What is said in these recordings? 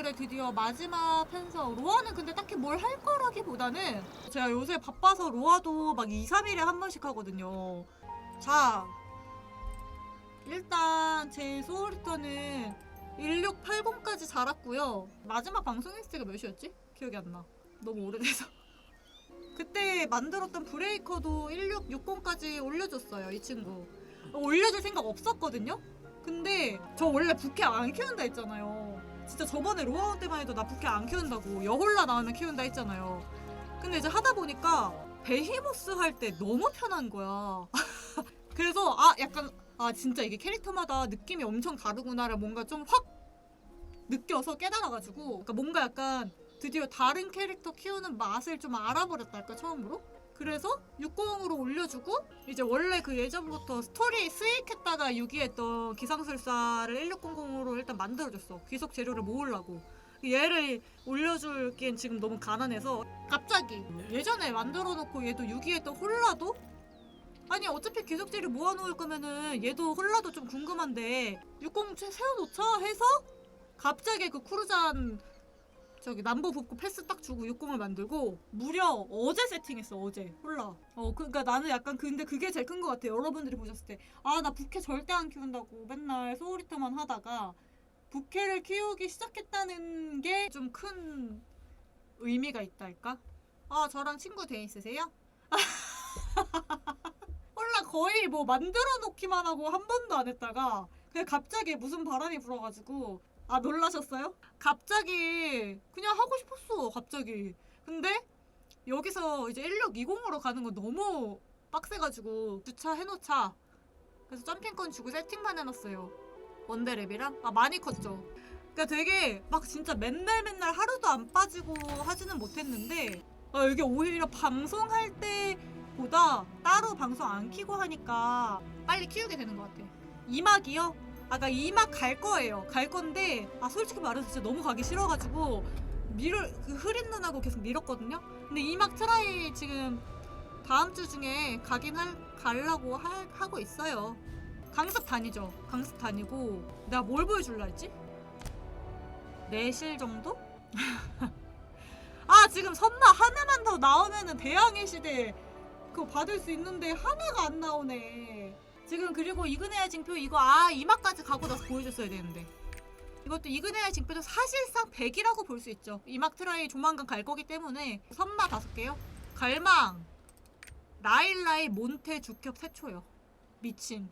오늘의 드디어 마지막 편성. 로아는 근데 딱히 뭘 할 거라기보다는 제가 요새 바빠서 로아도 막 2, 3일에 한 번씩 하거든요. 자, 일단 제 소울리터는 1680까지 자랐고요. 마지막 방송했을 때가 몇이었지? 기억이 안 나. 너무 오래돼서. 그때 만들었던 브레이커도 1660까지 올려줬어요, 이 친구. 올려줄 생각 없었거든요? 근데 저 원래 부캐 안 키운다 했잖아요. 진짜 저번에 로아원 때만 해도 나 부캐 안 키운다고 여홀라 나오면 키운다 했잖아요. 근데 이제 하다 보니까 베히모스 할 때 너무 편한 거야. 그래서 아 약간 아 진짜 이게 캐릭터마다 느낌이 엄청 다르구나를 뭔가 좀 확 느껴서 깨달아가지고 그러니까 뭔가 약간 드디어 다른 캐릭터 키우는 맛을 좀 알아버렸달까 처음으로 그래서 60으로 올려주고 이제 원래 그 예전부터 스토리 수익했다가 유기했던 기상술사를 1600으로 일단 만들어줬어. 귀속 재료를 모으려고. 얘를 올려줄기엔 지금 너무 가난해서 갑자기 예전에 만들어놓고 얘도 유기했던 홀라도? 아니 어차피 귀속 재료 모아놓을 거면은 얘도 홀라도 좀 궁금한데 60 세워놓자 해서 갑자기 그 쿠르잔 저기 남부 북구 패스 딱 주고 60을 만들고 무려 어제 세팅했어 어제. 홀라. 어 그러니까 나는 약간 근데 그게 제일 큰 것 같아요. 여러분들이 보셨을 때. 아 나 부캐 절대 안 키운다고 맨날 소울리터만 하다가 부캐를 키우기 시작했다는 게 좀 큰 의미가 있달까? 아 저랑 친구 돼 있으세요? 홀라 거의 뭐 만들어 놓기만 하고 한 번도 안 했다가 그냥 갑자기 무슨 바람이 불어가지고 아 놀라셨어요? 갑자기 그냥 하고 싶었어 갑자기. 근데 여기서 이제 1620으로 가는 건 너무 빡세가지고 주차 해놓자. 그래서 점핑권 주고 세팅만 해놨어요. 원데랩이랑? 아 많이 컸죠. 그러니까 되게 막 진짜 맨날 맨날 하루도 안 빠지고 하지는 못했는데 아, 이게 오히려 방송할 때보다 따로 방송 안 키고 하니까 빨리 키우게 되는 것 같아. 이막이요? 아까 이막 갈 거예요. 갈 건데 아 솔직히 말해서 진짜 너무 가기 싫어가지고 미를 그 흐린 눈하고 계속 미뤘거든요. 근데 이막 트라이 지금 다음 주 중에 가긴 할 가려고 할, 하고 있어요. 강습 다니죠. 강습 다니고 내가 뭘 보여줄라 했지? 내실 정도? 아 지금 선나 하나만 더 나오면은 대항해 시대 그거 받을 수 있는데 하나가 안 나오네. 지금 그리고 이근해야 징표 이거 아 이마까지 가고 나서 보여줬어야 되는데. 이것도 이근해야 징표도 사실상 100이라고 볼 수 있죠. 이막 트라이 조만간 갈 거기 때문에. 선마 다섯 개요. 갈망 라일라이 몬테 주격 세초요. 미친.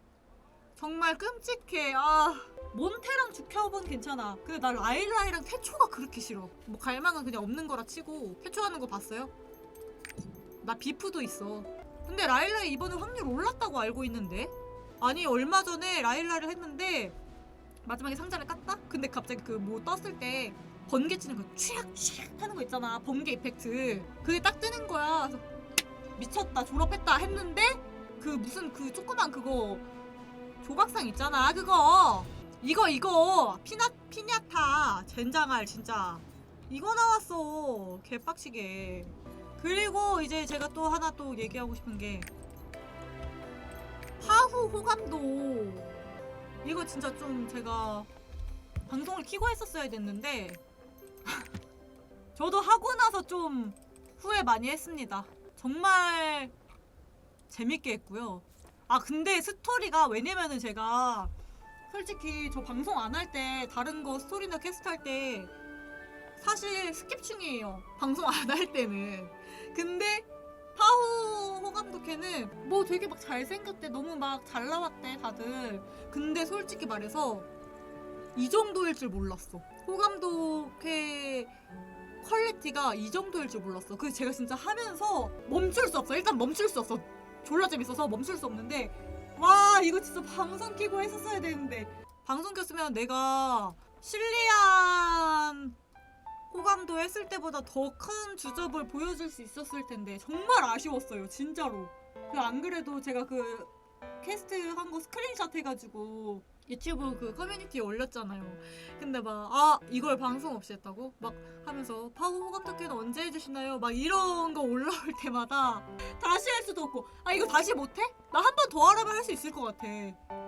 정말 끔찍해. 아 몬테랑 주격은 괜찮아. 근데 나 라일라이랑 태초가 그렇게 싫어. 뭐 갈망은 그냥 없는 거라 치고 태초하는 거 봤어요? 나 비프도 있어. 근데 라일라이 이번에 확률 올랐다고 알고 있는데 아니 얼마 전에 라일라를 했는데 마지막에 상자를 깠다? 근데 갑자기 그 뭐 떴을 때 번개 치는 거 취약 취약 하는 거 있잖아. 번개 이펙트. 그게 딱 뜨는 거야. 미쳤다 졸업했다 했는데 그 무슨 그 조그만 그거 조각상 있잖아. 그거. 이거 이거. 피나 피냐타. 젠장할 진짜. 이거 나왔어. 개빡치게. 그리고 이제 제가 또 하나 또 얘기하고 싶은 게 하후 호감도 이거 진짜 좀 제가 방송을 키고 했었어야 됐는데 저도 하고 나서 좀 후회 많이 했습니다. 정말 재밌게 했고요. 아 근데 스토리가 왜냐면은 제가 솔직히 저 방송 안 할 때 다른 거 스토리나 캐스트 할 때 사실 스킵 중이에요. 방송 안 할 때는. 근데 파후 호감독회는 뭐 되게 막 잘생겼대 너무 막 잘 나왔대 다들. 근데 솔직히 말해서 이 정도일 줄 몰랐어. 호감독회 퀄리티가 이 정도일 줄 몰랐어. 그래서 제가 진짜 하면서 멈출 수 없어. 일단 멈출 수 없어. 졸라 재밌어서 멈출 수 없는데 와 이거 진짜 방송 키고 했었어야 되는데. 방송 켰으면 내가 실리안 호감도 했을 때보다 더 큰 주접을 보여줄 수 있었을 텐데 정말 아쉬웠어요 진짜로. 그 안 그래도 제가 그 캐스트 한 거 스크린샷 해가지고 유튜브 그 커뮤니티에 올렸잖아요. 근데 막 아 이걸 방송 없이 했다고 막 하면서 파워 호감 특혜는 언제 해주시나요? 막 이런 거 올라올 때마다 다시 할 수도 없고 아 이거 다시 못해? 나 한 번 더 하라면 할 수 있을 것 같아.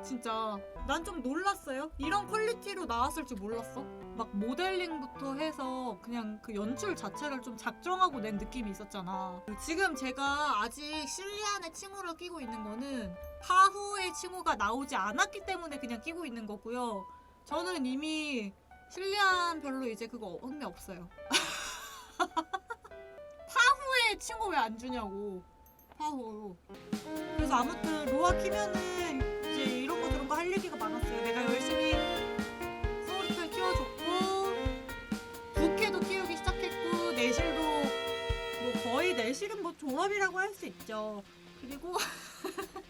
진짜 난 좀 놀랐어요. 이런 퀄리티로 나왔을 줄 몰랐어. 막 모델링부터 해서 그냥 그 연출 자체를 좀 작정하고 낸 느낌이 있었잖아. 지금 제가 아직 실리안의 칭호를 끼고 있는 거는 파후의 칭호가 나오지 않았기 때문에 그냥 끼고 있는 거고요. 저는 이미 실리안 별로 이제 그거 흥미 없어요. 파후의 칭호 왜 안 주냐고. 파후. 그래서 아무튼 로아 키면은 이제 이런 거 저런 거 할 얘기가 많았어요. 내가 열심히 소울리탈 키워줬고 부캐도 키우기 시작했고 내실도 뭐 거의 내실은 뭐 졸업이라고 할 수 있죠. 그리고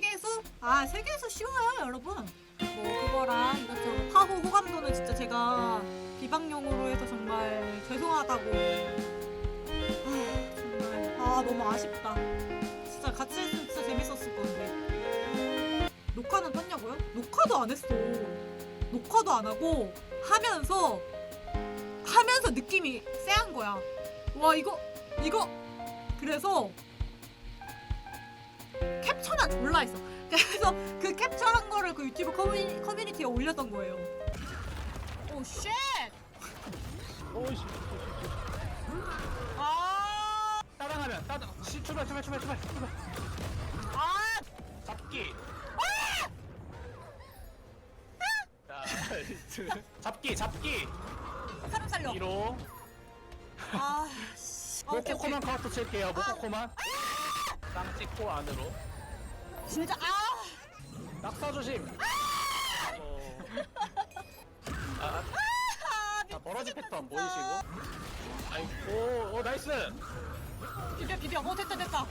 세계수? 아 세계수 쉬워요 여러분. 뭐 그거랑 이것저것 파호 호감도는 진짜 제가 비방용으로 해서 정말 죄송하다고. 아 정말 아 너무 아쉽다. 진짜 같이 했으면 진짜 재밌었을 건데. 녹화는 떴냐고요? 녹화도 안 했어. 녹화도 안 하고 하면서 하면서 느낌이 쎄한 거야. 와 이거 이거 그래서 캡처만 졸라 했어. 그래서 그 캡처한 거를 그 유튜브 커뮤니, 커뮤니티에 올렸던 거예요. 오 쉣! 오이씨. 아, 따라가면 따라. 시 출발 출발 출발 출발 출발. 아, 잡기. 자, 잡기 잡기. 사람 살려. 1호. 아, 씨. 어, 오케이, 오케이. 모코코만 카운트 칠게요. 모코코만. 땅 찍고 안으로. 진짜 아, 낙사 조심. 어. 아, 아, 자, 버러지 패턴 보이시고. 아이고, 오, 나이스. 비벼 비벼. 어 됐다 됐다.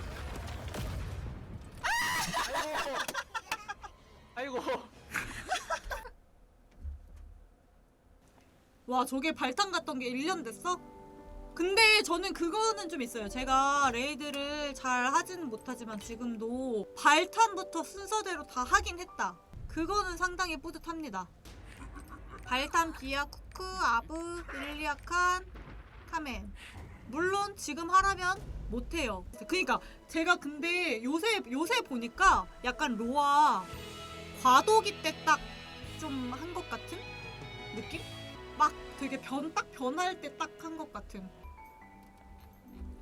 아이고. 아이고. 와 저게 발탄 갔던 게 1년 됐어? 근데 저는 그거는 좀 있어요. 제가 레이드를 잘 하지는 못하지만 지금도 발탄부터 순서대로 다 하긴 했다. 그거는 상당히 뿌듯합니다. 발탄, 비아, 쿠크, 아브, 일리아칸, 카멘. 물론 지금 하라면 못해요. 그니까 제가 근데 요새 요새 보니까 약간 로아 과도기 때 딱 좀 한 것 같은 느낌? 막 되게 변 딱 변할 때 딱 한 것 같은.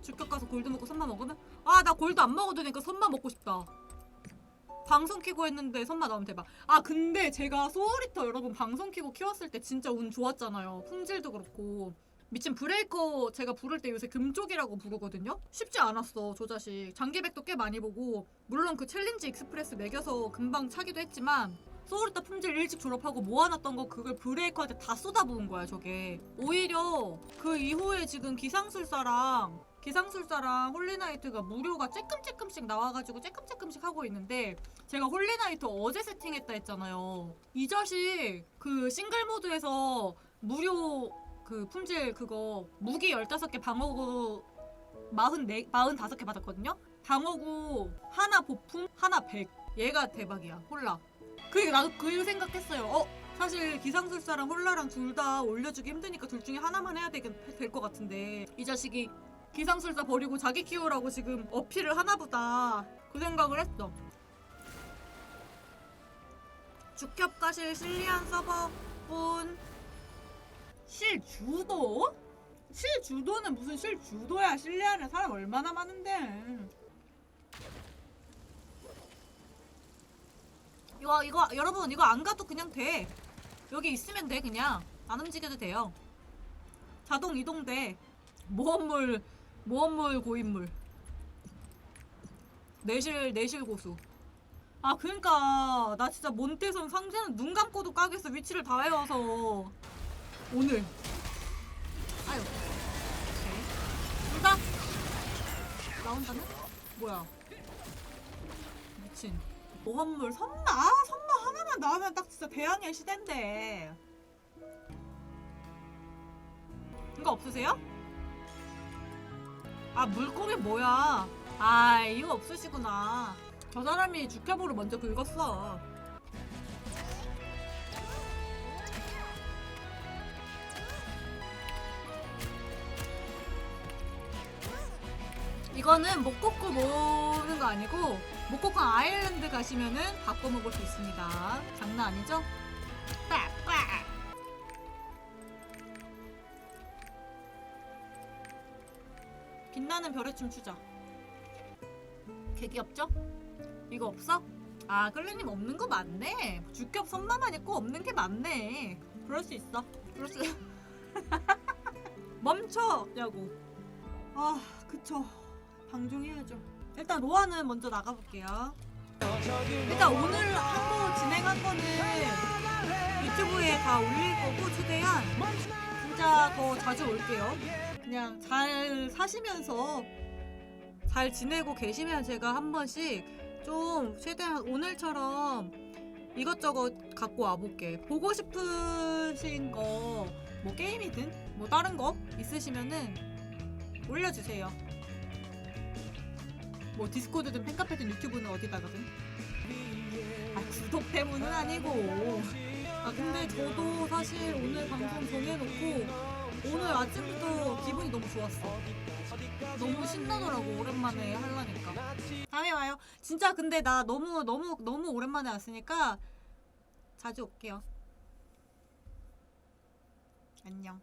주격 가서 골드 먹고 선마 먹으면 아 나 골드 안 먹어도 되니까 선마 먹고 싶다. 방송 키고 했는데 선마 나오면 대박. 아 근데 제가 소울리터 여러분 방송 키고 키웠을 때 진짜 운 좋았잖아요. 품질도 그렇고. 미친 브레이커 제가 부를 때 요새 금쪽이라고 부르거든요. 쉽지 않았어 저 자식. 장기백도 꽤 많이 보고 물론 그 챌린지 익스프레스 매겨서 금방 차기도 했지만 소울리터 품질 일찍 졸업하고 모아놨던 거 그걸 브레이커한테 다 쏟아부은 거야 저게. 오히려 그 이후에 지금 기상술사랑 기상술사랑 홀리나이트가 무료가 쬐끔쬐끔씩 나와가지고 쬐끔쬐끔씩 하고 있는데 제가 홀리나이트 어제 세팅했다 했잖아요. 이 자식 그 싱글 모드에서 무료 그 품질 그거 무기 15개 방어구 44, 45개 받았거든요? 방어구 하나 보품 하나 100 얘가 대박이야 홀라 그러니까 나도 그 생각했어요 어? 사실 기상술사랑 홀라랑 둘 다 올려주기 힘드니까 둘 중에 하나만 해야 될 것 같은데 이 자식이 기상술사 버리고 자기 키우라고 지금 어필을 하나보다. 그 생각을 했어. 주겹가실 실리안 서버분. 실주도? 실주도는 무슨 실주도야. 실리안에 사람 얼마나 많은데. 이거 이거 여러분 이거 안 가도 그냥 돼. 여기 있으면 돼 그냥. 안 움직여도 돼요. 자동 이동돼. 모험물 모험물 고인물. 내실 내실 고수. 아 그러니까 나 진짜 몬테선 상자는 눈 감고도 까겠어. 위치를 다 외워서. 오늘. 아유. 둘다 나온다네? 뭐야? 미친. 모험물 선마? 아, 선마 하나만 나오면 딱 진짜 대항해 시대인데. 이거 없으세요? 아 물고기 뭐야 아 이거 없으시구나 저 사람이 주캐보를 먼저 긁었어. 이거는 목코코 모는 거 아니고 목코코 아일랜드 가시면은 바꿔 먹을 수 있습니다. 장난 아니죠? 빡 빛나는 별의 춤 추자. 개기 없죠? 이거 없어? 아 끌리님 없는 거 맞네. 주격 선마만 있고 없는 게 맞네. 그럴 수 있어. 그럴 수. 멈춰! 야구. 아 그쵸. 방종해야죠. 일단 로아는 먼저 나가볼게요. 일단 오늘 한거 진행한 거는 유튜브에 다 올릴 거고 최대한 진짜 더 자주 올게요. 그냥 잘 사시면서 잘 지내고 계시면 제가 한 번씩 좀 최대한 오늘처럼 이것저것 갖고 와볼게. 보고 싶으신 거, 뭐 게임이든 뭐 다른 거 있으시면은 올려주세요. 뭐 디스코드든 팬카페든 유튜브는 어디다가든. 아, 구독 때문은 아니고. 아, 근데 저도 사실 오늘 방송 정해놓고 오늘 아침부터 기분이 너무 좋았어. 너무 신나더라고 오랜만에 하려니까. 다음에 와요. 진짜 근데 나 너무 너무 너무 오랜만에 왔으니까 자주 올게요. 안녕